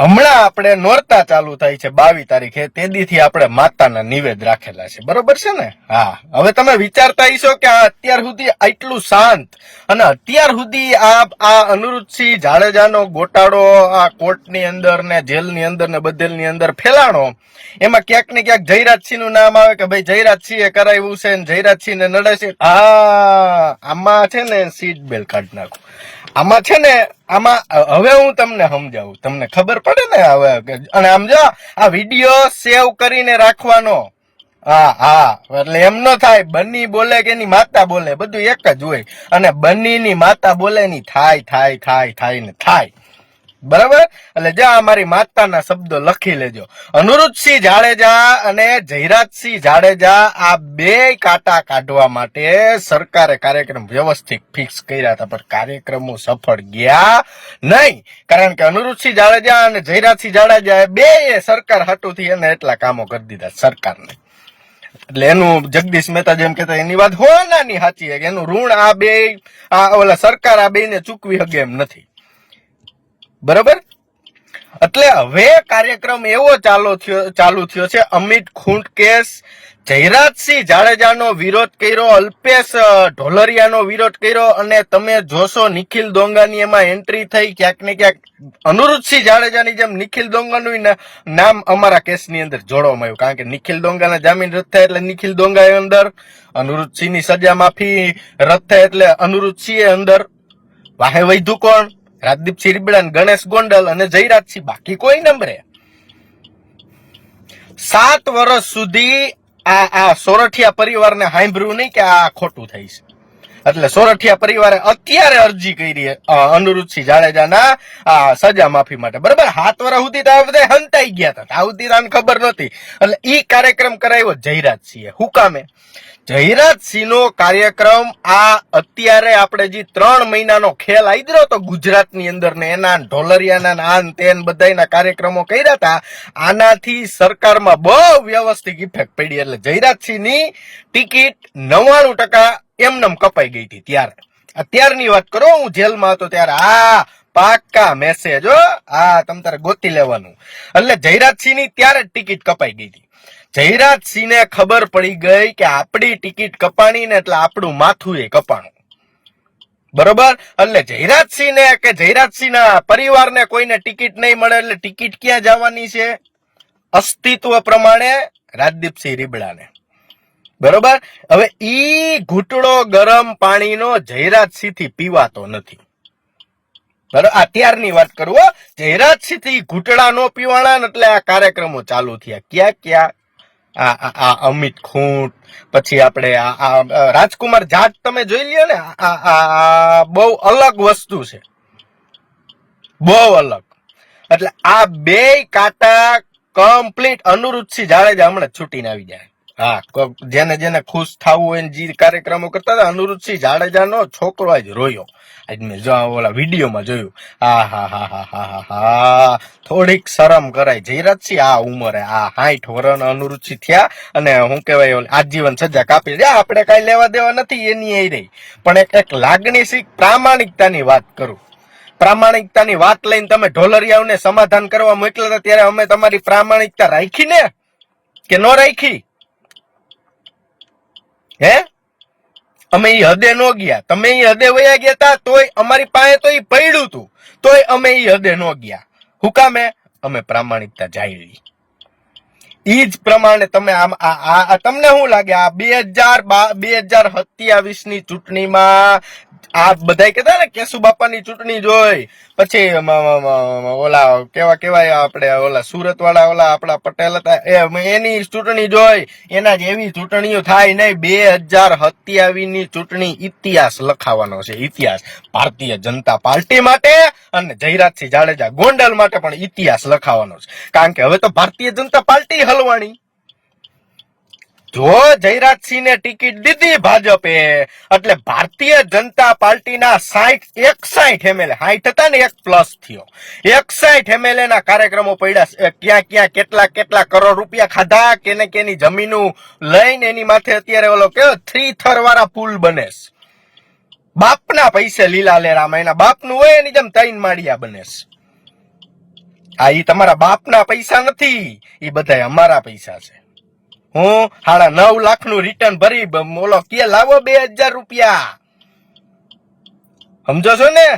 હમણાં આપણે નોરતા ચાલુ થાય છે બાવી તારીખે. તે દીથી આપણે માતાના નિવેદ રાખેલા છે. બરોબર છે ને? હા. હવે તમે વિચારતા હશો કે આ અત્યાર સુધી આટલું શાંત અને અત્યાર સુધી આ આ અનુરૂધસિંહ જાડેજાનો ગોટાળો, આ કોર્ટની અંદર ને જેલની અંદર ને બદલની અંદર ફેલાણો, એમાં ક્યાંક ને ક્યાંક જયરાજસિંહનું નામ આવે કે ભાઈ જયરાજસિંહ એ કરાવ્યું છે ને જયરાજસિંહ ને નડે છે. હા આમાં છે ને સીટ બેલ્ટ કાઢી નાખું. આમાં છે ને, આમાં હવે હું તમને સમજાવું, તમને ખબર પડે ને હવે અને આમ જો, આ વીડિયો સેવ કરીને રાખવાનો. હા હા, એટલે એમ ન થાય બન્ની બોલે કે એની માતા બોલે, બધું એક જ હોય. અને બન્નીની માતા બોલે ની થાય થાય થાય થાય ને થાય. બરાબર? એટલે જ્યાં અમારી માતાના શબ્દો લખી લેજો. અનુરુદ્ધસિંહ જાડેજા અને જયરાજસિંહ જાડેજા આ બે કાંટા કાઢવા માટે સરકારે કાર્યક્રમ વ્યવસ્થિત ફિક્સ કર્યા હતા, પણ કાર્યક્રમો સફળ ગયા નહીં. કારણ કે અનુરુદ્ધસિંહ જાડેજા અને જયરાજસિંહ જાડેજા બે સરકાર હાટુથી એને એટલા કામો કરી દીધા સરકારને. એટલે એનું જગદીશ મહેતા જેમ કેતા એની વાત હો નાની સાચી એનું ઋણ આ બે, આ ઓલા સરકાર આ બેને ચૂકવી શકે એમ નથી. બરોબર? એટલે હવે કાર્યક્રમ એવો ચાલુ થયો ચાલુ થયો છે. અમિત ખૂંટ કેસ, જયરાજસિંહ જાડેજાનો વિરોધ કર્યો, અલ્પેશ ઢોલરિયાનો વિરોધ કર્યો, અને તમે જોશો નિખિલ દોંગાની એમાં એન્ટ્રી થઈ ક્યાંક ને ક્યાંક અનુરુદ્ધસિંહ જાડેજાની જેમ નિખિલ દોંગાનું નામ અમારા કેસની અંદર જોડવામાં આવ્યું. કારણ કે નિખિલ દોંગાના જામીન રદ થાય એટલે નિખિલ દોંગા અંદર અનુરુદ્ધસિંહની સજા માફી રદ થાય એટલે અનુરુદ્ધસિંહ અંદર. વાહે વૈધુ કોણ? રાજદીપસિંહ રીબડા ગણેશ ગોંડલ અને જયરાજસિંહ, બાકી કોઈ નંબરે સાત વર્ષ સુધી આ આ સોરઠિયા પરિવારને સાંભળ્યું નહીં કે આ ખોટું થાય છે. એટલે સોરઠિયા પરિવારે અત્યારે અરજી કરી અનુરુદ્ધસિંહ જાડેજાના સજા માફી માટે. બરાબર? હાથ વર્ષ સુધી તો બધા હંતાઈ ગયા હતા. આ સુધી ખબર નહોતી. એટલે ઈ કાર્યક્રમ કરાવ્યો જયરાજસિંહે. હું કામે જયરાજસિંહનો કાર્યક્રમ આ અત્યારે આપણે જે ત્રણ મહિનાનો ખેલ આદર્યો તો ગુજરાતની અંદર ને એના ઢોલરિયાના આન તેન બધાના કાર્યક્રમો કર્યા હતા, આનાથી સરકારમાં બહુ વ્યવસ્થિત ઇફેક્ટ પડી એટલે જયરાજસિંહની ટિકિટ નવ્વાણું ટકા એમનેમ કપાઈ ગઈ હતી ત્યારે. અત્યારની વાત કરો, હું જેલમાં હતો ત્યારે આ પાક્કા મેસેજ હો, આ તમ તારે ગોતી લેવાનું. એટલે જયરાજસિંહની ત્યારે ટિકિટ કપાઈ ગઈ હતી. જયરાજસિંહને ખબર પડી ગઈ કે આપણી ટિકિટ કપાણી ને એટલે આપણું માથું એ કપાણું. બરોબર? એટલે જયરાજસિંહને કે જયરાજસિંહના પરિવારને કોઈને ટિકિટ નહીં મળે એટલે ટિકિટ ક્યાં જવાની છે? અસ્તિત્વ પ્રમાણે રાજદીપસિંહ રીબડાને. બરોબર? હવે ઈ ઘૂંટડો ગરમ પાણીનો જયરાજસિંહથી પીવાતો નથી. બરોબર? અત્યારની વાત કરું હો. જયરાજસિંહથી ઘૂંટડા નો પીવાના ને એટલે આ કાર્યક્રમો ચાલુ થયા. ક્યાં ક્યાં? આ અમિત ખૂંટ, પછી આપણે આ રાજકુમાર જાટ તમે જોઈ લ્યો ને, આ બહુ અલગ વસ્તુ છે. બહુ અલગ. એટલે આ બે કાંટા કમ્પ્લીટ અનુરુદ્ધસિંહ જાડેજા હમણાં છૂટીને આવી જાય. હા જેને જેને ખુશ થવું હોય જે કાર્યક્રમો કરતા હતા અનુરુદ્ધસિંહ જાડેજાનો છોકરો આજ રોયો. આજ મેં જો ઓલા વિડીયોમાં જોયું. હા હા હા હા હા હા હા. થોડીક શરમ કરાય. જયરાજસિંહ આ ઉંમરે, આ હાઈઠ વરણ અનુરુચિ થયા અને હું કહેવાય ઓલી આજીવન સજા કાપી દે આપણે કઈ લેવા દેવા નથી, એની એ રહી. પણ એક એક લાગણીશીક પ્રામાણિકતાની વાત કરું. પ્રામાણિકતાની વાત લઈને તમે ઢોલરિયાઓને સમાધાન કરવા મોકલ્યા ત્યારે અમે તમારી પ્રામાણિકતા રાખી ને કે ન રાખી? હે? અમે એ હદે ન ગયા. તમે એ હદે વયા ગયા તા, તોય અમારી પાસે તો એ પડ્યું તું. તોય અમે એ હદે નો ગયા. હુકામે અમે પ્રામાણિકતા જાળવી ઈ જ પ્રમાણે તમે આમ, આ તમને શું લાગે? આ બે હજાર બે હજાર સત્યાવીસની ચૂંટણીમાં આ બધા કેતા ને કેશુ બાપાની ચૂંટણી જોઈ. પછી ઓલા કેવા કેવાય આપણે, ઓલા સુરત વાળા ઓલા આપણા પટેલ હતા એની ચૂંટણી જોઈ. એના જેવી ચૂંટણીઓ થાય નહીં. બે હજાર સત્યાવીસની ચૂંટણી ઇતિહાસ લખાવાનો છે. ઇતિહાસ. ભારતીય જનતા પાર્ટી માટે અને જયરાજસિંહ જાડેજા ગોંડલ માટે પણ ઇતિહાસ લખાવાનો છે. કારણ કે હવે તો ભારતીય જનતા પાર્ટી હલવાની જો જયરાજસિંહને ટિકિટ દીધી ભાજપે, એટલે ભારતીય જનતા પાર્ટીના સાઠ એકસાઠ એમએલએ સાઠ હતા ને એક પ્લસ થયો. એકસાઠ એમએલએ ના કાર્યક્રમો પડ્યા ક્યાં ક્યાં, કેટલા કેટલા કરોડ રૂપિયા ખાધા, કેને કેની જમીનું લઈને એની માથે અત્યારે ઓલો કેવો થ્રી થર વાળા પુલ બને બાપના પૈસે લીલા લેરામાં, એના બાપનું હોય એની જેમ તૈન માળિયા બને. આ ઈ તમારા બાપના પૈસા નથી એ બધા અમારા પૈસા છે. હું હાડા નવ લાખનું રિટર્ન ભરી બોલો કે લાવો બે હજાર રૂપિયા. સમજો છો ને?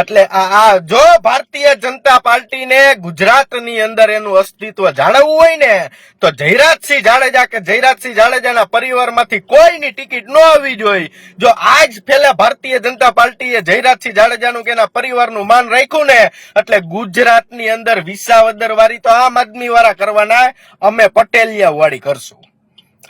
એટલે આ જો ભારતીય જનતા પાર્ટીને ગુજરાતની અંદર એનું અસ્તિત્વ જાળવવું હોય ને, તો જયરાજસિંહ જાડેજા કે જયરાજસિંહ જાડેજાના પરિવારમાંથી કોઈની ટિકિટ ન આવવી જોઈએ. જો આજ પેલા ભારતીય જનતા પાર્ટીએ જયરાજસિંહ જાડેજાનું કે એના પરિવારનું માન રાખ્યું ને, એટલે ગુજરાતની અંદર વિસાવદર વાળી તો આમ આદમી વાળા કરવાના, અમે પટેલિયા વાળી કરશું.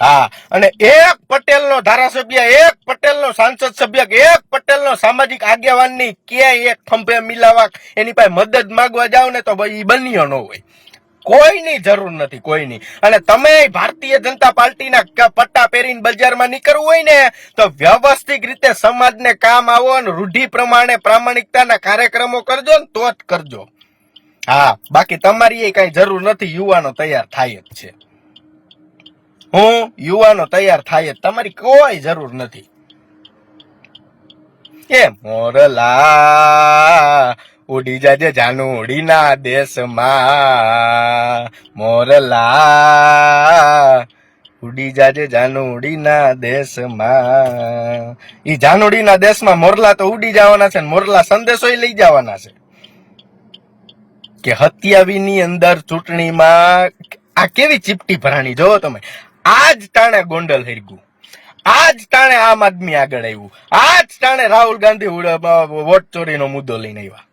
હા, અને એક પટેલનો ધારાસભ્ય, એક પટેલનો સાંસદ સભ્ય, એક પટેલનો સામાજિક આગેવાનની ક્યાંય એક ખંભે મિલાવા એની પાસે મદદ માંગવા જાવ ને તો ભાઈ બન્યો ન હોય. કોઈની જરૂર નથી, કોઈની. અને તમે ભારતીય જનતા પાર્ટીના પટ્ટા પહેરીને બજારમાં નીકળવું હોય ને, તો વ્યવસ્થિત રીતે સમાજને કામ આવો અને રૂઢિ પ્રમાણે પ્રામાણિકતાના કાર્યક્રમો કરજો ને તો જ કરજો. હા, બાકી તમારી એ કઈ જરૂર નથી, યુવાનો તૈયાર થાય જ છે. હું યુવાનો તૈયાર થાય તમારી કોઈ જરૂર નથી. એ મોરલા, ઉડી જાજે જાનુડીના દેશમાં. મોરલા, ઉડી જાજે જાનુડીના દેશમાં. ઈ જાનુડીના દેશમાં મોરલા તો ઉડી જવાના છે મોરલા સંદેશો લઈ જવાના છે. કે હત્યાવીની અંદર ચૂંટણીમાં આ કેવી ચીપટી ભરાણી? જોવો તમે. આજ તાણે ગોંડલ હરગું આજ તાણે આમ આદમી આગળ આવ્યું. આજ તાણે રાહુલ ગાંધી વોટ ચોરીનો મુદ્દો લઈને આવ્યા.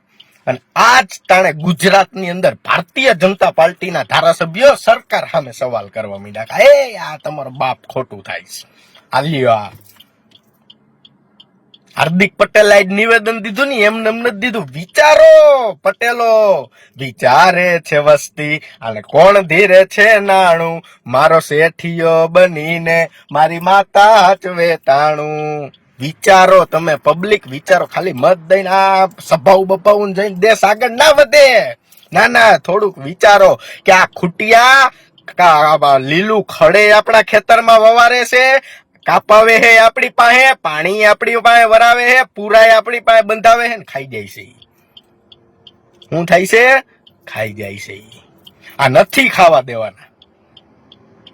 અને આજ તાણે ગુજરાતની અંદર ભારતીય જનતા પાર્ટીના ધારાસભ્યો સરકાર સામે સવાલ કરવા માંડ્યા એ, આ તમારો બાપ ખોટું થાય છે. આ લ્યો આ હાર્દિક પટેલ નિવેદન દીધું ને એમને એમને દીધું. વિચારો પટેલો, વિચારે છે વસ્તી. અને કોણ ધીરે છે નાણું? મારો શેઠિયો બનીને મારી માતા હચવે તાણું વિચારો, તમે પબ્લિક વિચારો, ખાલી મત દઈને આ સભાઉ બપાઉ જઈને દેશ આગળ ના વધે. ના ના, થોડુંક વિચારો કે આ ખૂટિયા લીલું ખડે આપણા ખેતરમાં વવારે છે કાપાવે હે આપણી પાસે, પાણી આપણી પાસે વરાવે હે, પુરાય આપણી પાસે બંધાવે હે ને ખાઈ જાય છે. શું થાય છે? ખાઈ જાય છે. આ નથી ખાવા દેવાના.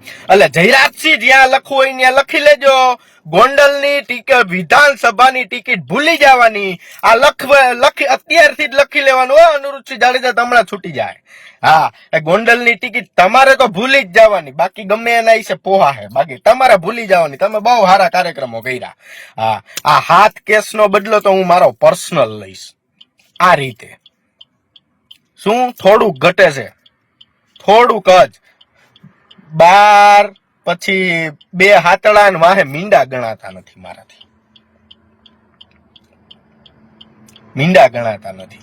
એટલે જયરાજસિંહ જ્યાં લખવું હોય ત્યાં લખી લેજો. ગોંડલની ટિકિટ વિધાનસભાની ટિકિટ ભૂલી જવાની. આ લખ લખી, અત્યારથી જ લખી લેવાનું. હોય અનુરૂધસિંહ જાડેજા હમણાં છૂટી જાય. હા, એ ગોંડલની ટિકિટ તમારે તો ભૂલી જ જવાની. બાકી ગમે એના વિશે પોહા હે. બાકી તમારે ભૂલી જવાની. તમે બહુ સારા કાર્યક્રમો કર્યા. હા, આ હાથ કેસનો બદલો તો હું મારો પર્સનલ લઈશ. આ રીતે. શું થોડુંક ઘટે છે? થોડુંક જ. બાર, પછી બે હાતળા વાહે મીંડા ગણાતા નથી મારાથી. મીંડા ગણાતા નથી.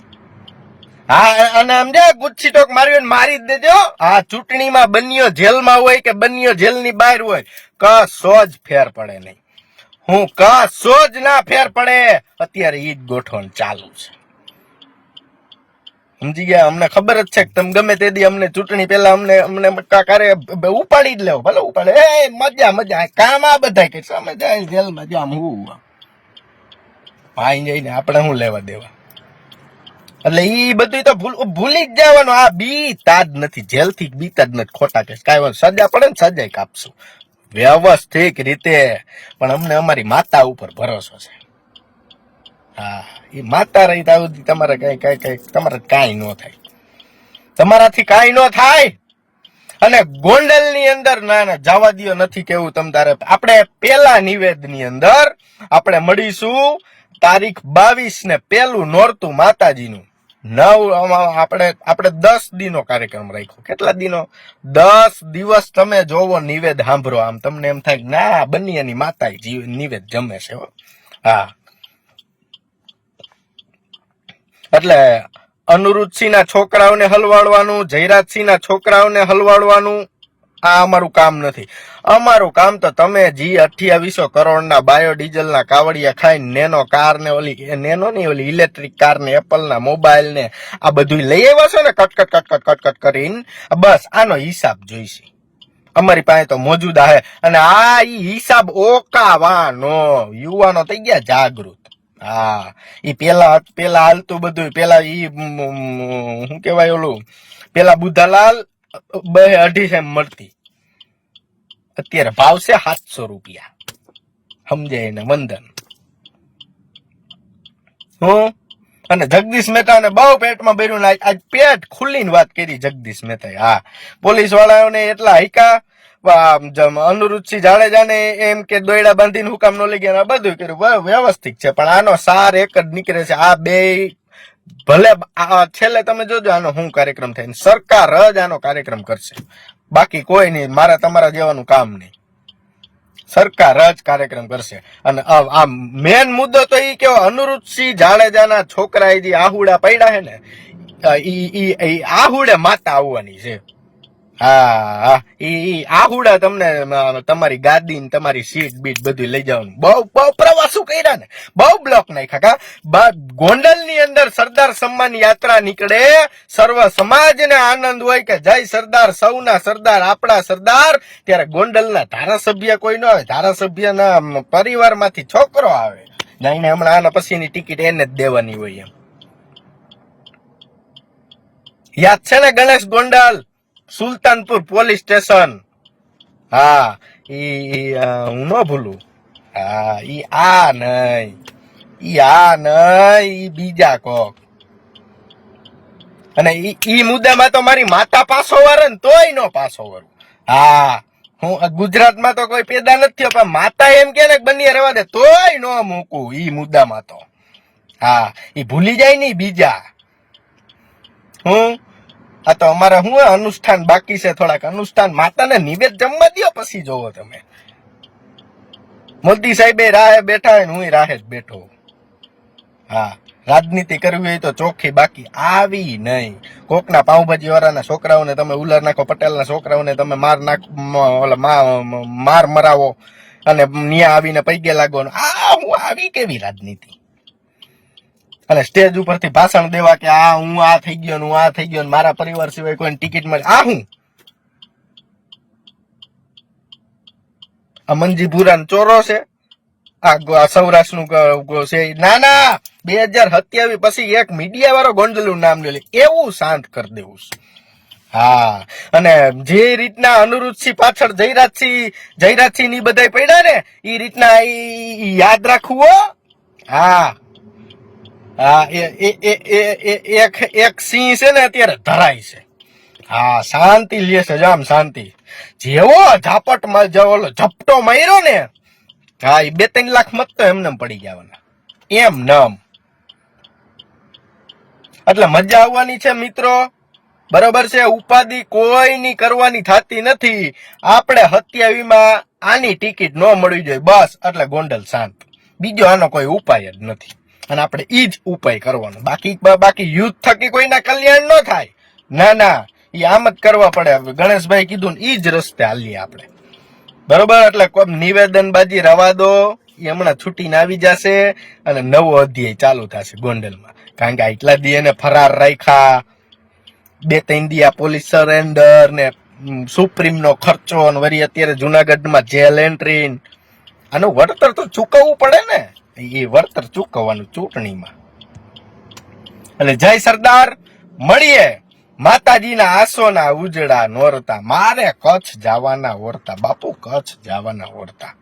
હા, અને સમજે ગુચ્છી ટોક મારી મારી જ દેજો. આ ચૂંટણીમાં બન્યો જેલમાં હોય કે બન્યો જેલની બહાર હોય કશો જ ફેર પડે નહીં. હું કશો જ ના ફેર પડે. અત્યારે ઈ ગોઠવણ ચાલુ છે. સમજી ગયા? અમને ખબર જ છે કે તમે ગમે તે દી અમને ચૂંટણી પહેલા અમને અમને કારે ઉપાડી જ લેવો. ભલે ઉપાડે. એ મજા મજા. કામ આ બધા કે અમે જાય જેલમાં આમ હું ભાઈ જઈને આપણે શું લેવા દેવા? એટલે ઈ બધું તો ભૂલ જ જવાનું. આ બીતા જ નથી. જેલથી બીતા જ નથી. ખોટા કેસ. કાંઈ સજા પડે ને સજાય કાપશું. વ્યવસ્થિત રીતે. પણ અમને અમારી માતા ઉપર ભરોસો છે. હા એ માતા રહી ત્યાં સુધી તમારે કઈ કઈ કઈ, તમારે કાંઈ ન થાય. તમારાથી કાંઈ ન થાય. અને ગોંડલની અંદર ના ના, જવા દો નથી કેવું તમ તારે. આપણે પેલા નિવેદની અંદર આપણે મળીશું તારીખ બાવીસ ને પેલું નોરતું માતાજીનું. નવ આપણે આપણે દસ દિનો કાર્યક્રમ રાખ્યો. કેટલા દિનો? દસ દિવસ તમે જોવો નિવેદ સાંભળો. આમ તમને એમ થાય ના એની માતા નિવેદ જમે છે હો. હા એટલે અનુરુદ્ધસિંહના છોકરાઓને હલવાડવાનું, જયરાજસિંહના છોકરાઓને હલવાડવાનું, આ અમારું કામ નથી. અમારું કામ તો તમે જી અઠ્યાવીસો કરોડના બાયોડીઝલના કાવડિયા ખાઈને નેનો કાર ને ઓલી નેનો ની ઓલી ઇલેક્ટ્રિક કાર ને એપલ ના મોબાઈલ ને આ બધું લઈ આવ્યા છો ને કટકટ કટકટ કટકટ કરીને? બસ, આનો હિસાબ જોઈશે. અમારી પાસે તો મોજુદા હે. અને આ હિસાબ ઓકાવાનો. યુવાનો થઈ ગયા જાગૃત. હા એ પેલા પેલા હાલતું બધું પેલા ઈ શું કેવાય ઓલું, પેલા બુધાલાલ બે અઢીસો એમ મળતી. અત્યારે ભાવ છે સાતસો રૂપિયા. સમજાય ને, વંદન. હું? અને જગદીશ મહેતાને બહુ પેટમાં ભર્યું આજ પેટ ખુલ્લીને વાત કરી જગદીશ મહેતાએ. હા પોલીસ વાળાઓને એટલા હૈકા અનુરુચિ જાડેજાને એમ કે દોયડા બાંધીને હુકામ ન લઈ ગયા બધું કર્યું. વ્યવસ્થિત છે, પણ આનો સાર એક જ નીકળે છે. આ બે ભલે છેલ્લે તમે જોજો આનો શું કાર્યક્રમ થાય સરકાર જ આનો કાર્યક્રમ કરશે. બાકી કોઈ નહીં, મારા, તમારા જેવાનું કામ નહીં. સરકાર જ કાર્યક્રમ કરશે. અને આ મેન મુદ્દો તો એ કેવો અનુરૂપસિંહ જાડેજાના છોકરા જે આહુડા પડ્યા છે ને ઈ આહુડે માતા આવવાની છે. હા તમને તમારી ગાદી ને તમારી સીટ બીટ બધું લઈ જવાનું બહુ બહુ પ્રવાસો કર્યા ને. બહુ બ્લોક નાખ્યા કા. ગોંડલની અંદર સરદાર સન્માન યાત્રા નીકળે. સર્વ સમાજ ને આનંદ હોય કે જય સરદાર, સૌના સરદાર, આપણા સરદાર. ત્યારે ગોંડલના ધારાસભ્ય કોઈ ન આવે ધારાસભ્યના પરિવારમાંથી છોકરો આવે. જઈને હમણાં આના પછીની ટિકિટ એને જ દેવાની હોય એમ. યાદ છે ને Ganesh Gondal? Sultanpur police station. હા, ઈ હું ન ભૂલું. હા, ઈ આ નહીં. ઈ આ નહીં, ઈ બીજા કોક. અને ઈ મુદ્દામાં તો મારી માતા પાસો વર ને તોય નો પાસો વર હા, હું ગુજરાતમાં તો કોઈ પેદા નથી થયો, પણ માતા એમ કે ને બંને રહેવા દે, તોય નો મૂકું ઈ મુદ્દામાં તો. હા, ઈ ભૂલી જાય નહીં બીજા. હું? આ તો અમારે શું હે, અનુષ્ઠાન બાકી છે થોડાક. અનુષ્ઠાન માતાને નિવેદ જમવા દો પછી જોવો તમે. મોદી સાહેબે રાહે બેઠા હોય ને હું રાહે જ બેઠો હા રાજનીતિ કરવી હોય તો ચોખ્ખી બાકી આવી નહીં. કોકના પાઉંભાજી વાળાના છોકરાઓને તમે ઉલર નાખો પટેલના છોકરાઓને તમે માર નાખ ઓલા માર મરાવો અને ન્યા આવીને પૈગે લાગો આ હું આવી કેવી રાજનીતિ? અને સ્ટેજ ઉપરથી ભાષણ દેવા કે આ હું, આ થઈ ગયો હું, આ થઈ ગયો મારા પરિવાર સિવાય કોઈ ટિકિટ મળે. આ હું? આ મંજીપુરા ચોરો છે. આ સૌરાષ્ટ્રનું છે ના ના બે હજાર સત્યાવીસ પછી એક મીડિયા વાળો ગોંડલું નામ લે એવું શાંત કરી દેવું. હા. અને જે રીતના અનુરૂધસિંહ પાછળ જયરાજસિંહ જયરાજસિંહની બધા પડ્યા ને એ રીતના યાદ રાખવું હો. હા એક સિંહ છે ને અત્યારે ધરાય છે. હા, શાંતિ લે છે જામ શાંતિ. જેવો ઝાપટમાં જેવો ઝપટો માર્યો ને, હા એ બે ત્રણ લાખ મત તો એમને પડી જવાના. એમ નમ. એટલે મજા આવવાની છે મિત્રો. બરોબર છે, ઉપાધિ કોઈની કરવાની થતી નથી. આપણે હત્યાવીમાં આની ટિકિટ ન મળવી જોઈએ. બસ, એટલે ગોંડલ શાંત. બીજો આનો કોઈ ઉપાય જ નથી. અને આપણે એ જ ઉપાય કરવાનો. બાકી બાકી યુદ્ધ થકી કોઈના કલ્યાણ ન થાય. ના ના એ આમ જ કરવા પડે. ગણેશભાઈ કીધું ને એ જ રસ્તે હાલીએ આપણે. બરોબર? એટલે કોઈ નિવેદનબાજી રવા દો. એ હમણાં છૂટીને આવી જશે અને નવો અધ્યાય ચાલુ થશે ગોંડલમાં. કારણ કે આટલા દી એને ફરાર રાખ્યા. બે, ત્રણ દી આ પોલીસ સરેન્ડર ને સુપ્રીમ નો ખર્ચો વરી અત્યારે જુનાગઢમાં જેલ એન્ટ્રી આનું વળતર તો ચૂકવવું પડે ને. એ વળતર ચૂકવવાનું ચૂંટણીમાં. એટલે જય સરદાર, મળીએ. માતાજીના આસોના ઉજળા નોરતા. મારે કચ્છ જવાના ઓરતા. બાપુ કચ્છ જવાના ઓરતા.